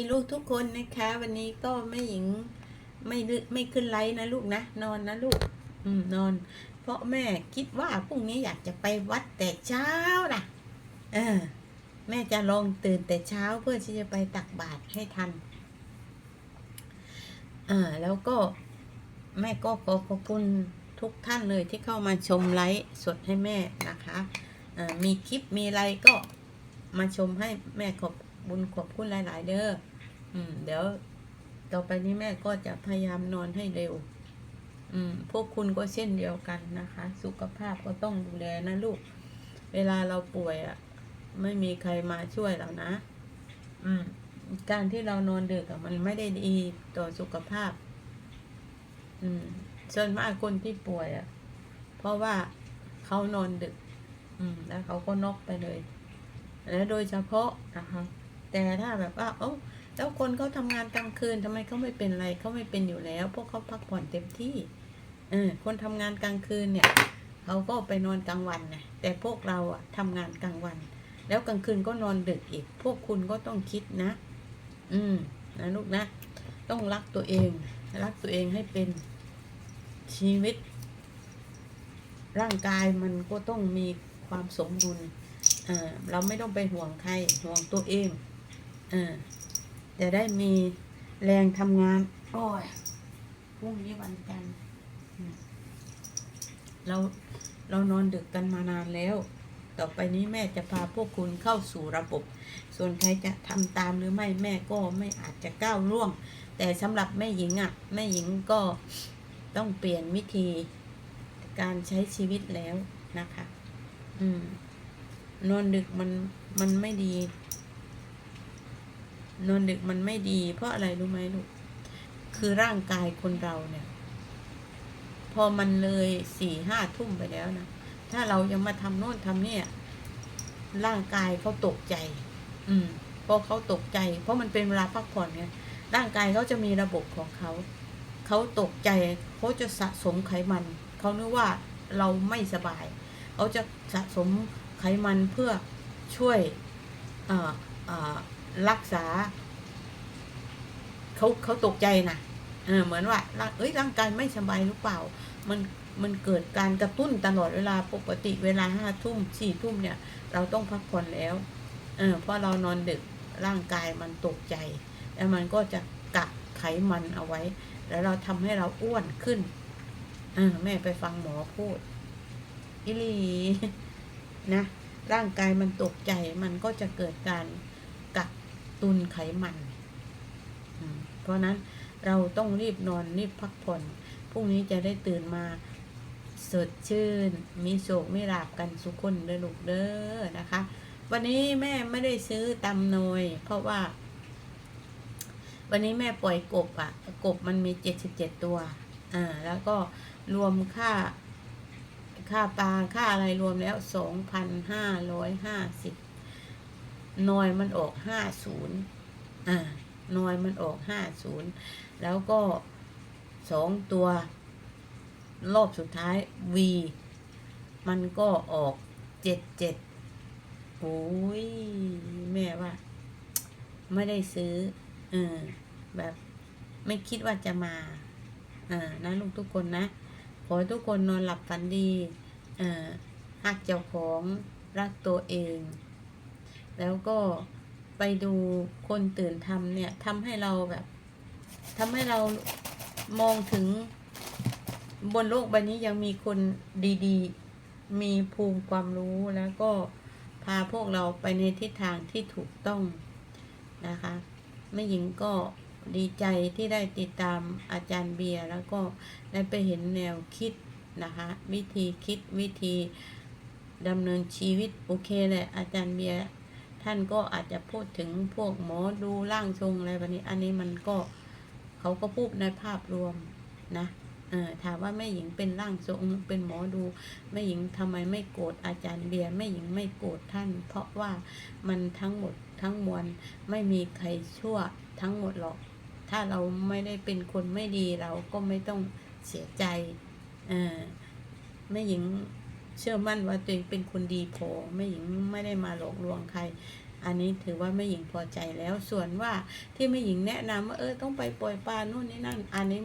มีลูกทุกคนนะคะ วันนี้ก็ไม่หญิงไม่ลึไม่ขึ้นไลฟ์นะลูกนะ นอนนะลูก อืมนอน เพราะแม่คิดว่าพรุ่งนี้อยากจะไปวัดแต่เช้านะเออ แม่จะลองตื่นแต่เช้าเพื่อที่จะไปตักบาตรให้ทันอ่าแล้วก็ แม่ก็ขอขอบคุณทุกท่านเลยที่เข้ามาชมไลฟ์สดให้แม่นะคะอ่ามีคลิปมีอะไรก็มาชมให้แม่ขอบ บุญขอบคุณหลาย ๆ เด้ออืม เดี๋ยวต่อไปนี้แม่ก็จะพยายามนอนให้เร็ว อืม พวกคุณก็เช่นเดียวกันนะคะ สุขภาพก็ต้องดูแลนะลูก เวลาเราป่วยอะ ไม่มีใครมาช่วยเรานะ อืม การที่เรานอนดึกอะมันไม่ได้ดีต่อสุขภาพ อืมส่วนมากคนที่ป่วยอะ เพราะว่าเขานอนดึก อืม แล้วเขาก็นอกไปเลย และโดยเฉพาะนะคะ แต่ถ้าแบบว่าโอ้แล้วคนเขาทำงานกลางคืนทำไมเขาไม่เป็นไรเขาไม่เป็นอยู่แล้ว พวกเขาพักผ่อนเต็มที่เออคนทำงานกลางคืนเนี่ยเขาก็ไปนอนกลางวันไงแต่พวกเราอะทำงานกลางวัน แล้วกลางคืนก็นอนดึกอีก พวกคุณก็ต้องคิดนะ อืมนะลูกนะ ต้องรักตัวเอง รักตัวเองให้เป็นชีวิต ร่างกายมันก็ต้องมีความสมดุลอ่าเราไม่ต้องไปห่วงใครห่วงตัวเอง อ่าจะได้มีแรงทำงาน โอ้ยพรุ่งนี้วันจันทร์อืมเราเรานอนดึกกันมานานแล้ว ต่อไปนี้แม่จะพาพวกคุณเข้าสู่ระบบ ส่วนใครจะทำตามหรือไม่แม่ก็ไม่อาจจะก้าวล่วง แต่สำหรับแม่หญิงอะ่ะ แม่หญิงก็ต้องเปลี่ยนวิธีการใช้ชีวิตแล้วนะคะ อืม นอนดึกมันมันไม่ดี นอนดึกมันไม่ดี เพราะอะไรรู้ไหมลูก คือร่างกายคนเราเนี่ย พอมันเลยสี่ห้าทุ่มไปแล้วนะ ถ้าเรายังมาทำโน่นทำเนี่ย ร่างกายเขาตกใจ อืมพอเขาตกใจ เพราะมันเป็นเวลาพักผ่อนไงร่างกายเขาจะมีระบบของเขา เขาตกใจเขาจะสะสมไขมัน เขานึกว่าเราไม่สบาย เขาจะสะสมไขมันเพื่อช่วยอ่าอ่า รักษาเขาเขาตกใจนะเออเหมือนว่าร่างเอ้ยร่างกายไม่สบายหรือเปล่า มันมันเกิดการกระตุ้นตลอดเวลาปกติเวลาห้าทุ่มสี่ทุ่มเนี่ย เราต้องพักผ่อนแล้วเออเพราะเรานอนดึกร่างกายมันตกใจ แล้วมันก็จะกักไขมันเอาไว้ แล้วเราทำให้เราอ้วนขึ้นเออแม่ไปฟังหมอพูดอิลีนะร่างกายมันตกใจมันก็จะเกิดการ ตุนไขมันเพราะนั้นเราต้องรีบนอนรีบพักผ่อนพรุ่งนี้จะได้ตื่นมาสดชื่น มีโศกไม่หลาบกันสุขคนเด้อลูกเด้อนะคะ วันนี้แม่ไม่ได้ซื้อตำนอยเพราะว่า วันนี้แม่ปล่อยกบอะกบมันมีเจ็ดสิบเจ็ดตัว อ่า แล้วก็รวมค่า ค่าปลาค่าอะไรรวมแล้วสองพันห้าร้อยห้าสิบ นอยมันออกห้าศูนย์อ่านอยมันออกห้าศูนย์แล้วก็สองตัว รอบสุดท้าย V มันก็ออกเจ็ดเจ็ดโอ้ย แม่ว่า ไม่ได้ซื้อ เออ แบบ ไม่คิดว่าจะมาอ่านะลูกทุกคนนะ ขอให้ทุกคนนอนหลับฝันดี เอ่อหักเจ้าของ รักตัวเอง แล้วก็ไปดูคนตื่นทำเนี่ยทำให้เราแบบทำให้เรามองถึงบนโลกใบนี้ยังมีคนดีๆ มีภูมิความรู้แล้วก็พาพวกเราไปในทิศทางที่ถูกต้องนะคะแม่หญิงก็ดีใจที่ได้ติดตามอาจารย์เบียร์แล้วก็ได้ไปเห็นแนวคิดนะคะวิธีคิดวิธีดำเนินชีวิตโอเคเลยอาจารย์เบียร์ ท่านก็อาจจะพูดถึงพวกหมอดูร่างทรงอะไรแบบนี้ อันนี้มันก็เขาก็พูดในภาพรวมนะเออถามว่าแม่หญิงเป็นร่างทรงเป็นหมอดูแม่หญิงทำไมไม่โกรธอาจารย์เบียร์แม่หญิงไม่โกรธท่าน เพราะว่ามันทั้งหมดทั้งมวลไม่มีใครชั่วทั้งหมดหรอก ถ้าเราไม่ได้เป็นคนไม่ดีเราก็ไม่ต้องเสียใจเออแม่หญิง เชื่อมั่นว่าตัวเองเป็นคนดีพอแม่หญิงไม่ได้มาหลอกลวงใคร อันนี้ถือว่าแม่หญิงพอใจแล้วส่วนว่าที่แม่หญิงแนะนำว่าเออต้องไปปล่อยปลานู่นนี่นั่น อันนี้